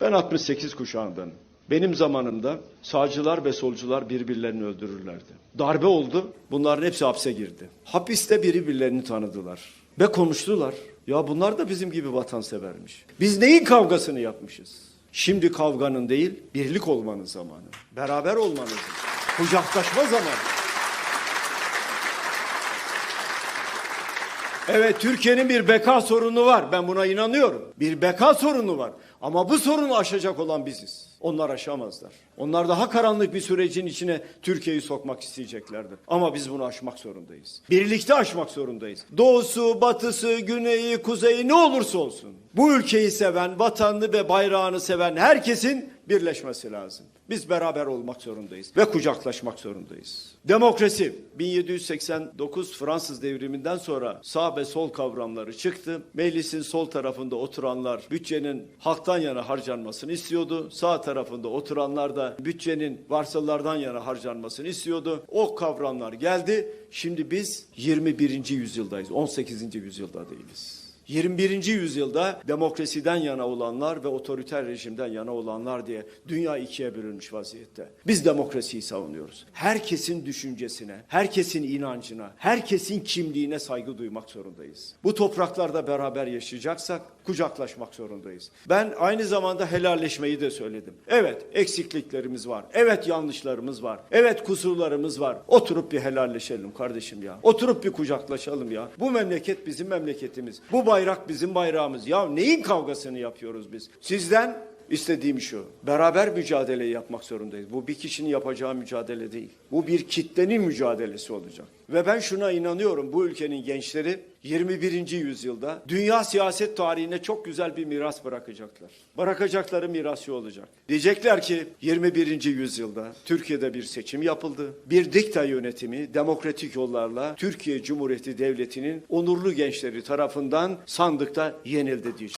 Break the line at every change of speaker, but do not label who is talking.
Ben 68 kuşağındanım. Benim zamanımda sağcılar ve solcular birbirlerini öldürürlerdi. Darbe oldu, bunların hepsi hapse girdi. Hapiste birbirlerini tanıdılar ve konuştular. Ya bunlar da bizim gibi vatansevermiş. Biz neyin kavgasını yapmışız? Şimdi kavganın değil, birlik olmanın zamanı. Beraber olmanın, kucaklaşma zamanı. Evet Türkiye'nin bir beka sorunu var. Ben buna inanıyorum. Bir beka sorunu var. Ama bu sorunu aşacak olan biziz. Onlar aşamazlar. Onlar daha karanlık bir sürecin içine Türkiye'yi sokmak isteyeceklerdir. Ama biz bunu aşmak zorundayız. Birlikte aşmak zorundayız. Doğusu, batısı, güneyi, kuzeyi ne olursa olsun. Bu ülkeyi seven, vatanını ve bayrağını seven herkesin birleşmesi lazım. Biz beraber olmak zorundayız ve kucaklaşmak zorundayız. Demokrasi 1789 Fransız devriminden sonra sağ ve sol kavramları çıktı. Meclisin sol tarafında oturanlar bütçenin halktan yana harcanmasını istiyordu. Sağ tarafında oturanlar da bütçenin varsıllardan yana harcanmasını istiyordu. O kavramlar geldi. Şimdi biz 21. yüzyıldayız. 18. yüzyılda değiliz. 21. yüzyılda demokrasiden yana olanlar ve otoriter rejimden yana olanlar diye dünya ikiye bölünmüş vaziyette. Biz demokrasiyi savunuyoruz. Herkesin düşüncesine, herkesin inancına, herkesin kimliğine saygı duymak zorundayız. Bu topraklarda beraber yaşayacaksak kucaklaşmak zorundayız. Ben aynı zamanda helalleşmeyi de söyledim. Evet eksikliklerimiz var. Evet yanlışlarımız var. Evet kusurlarımız var. Oturup bir helalleşelim kardeşim ya. Oturup bir kucaklaşalım ya. Bu memleket bizim memleketimiz. Bu bayrak bizim bayrağımız. Ya neyin kavgasını yapıyoruz biz? Sizden istediğim şu. Beraber mücadeleyi yapmak zorundayız. Bu bir kişinin yapacağı mücadele değil. Bu bir kitlenin mücadelesi olacak. Ve ben şuna inanıyorum. Bu ülkenin gençleri 21. yüzyılda dünya siyaset tarihine çok güzel bir miras bırakacaklar. Bırakacakları miras şu olacak. Diyecekler ki 21. yüzyılda Türkiye'de bir seçim yapıldı. Bir dikta yönetimi demokratik yollarla Türkiye Cumhuriyeti Devleti'nin onurlu gençleri tarafından sandıkta yenildi diyecek.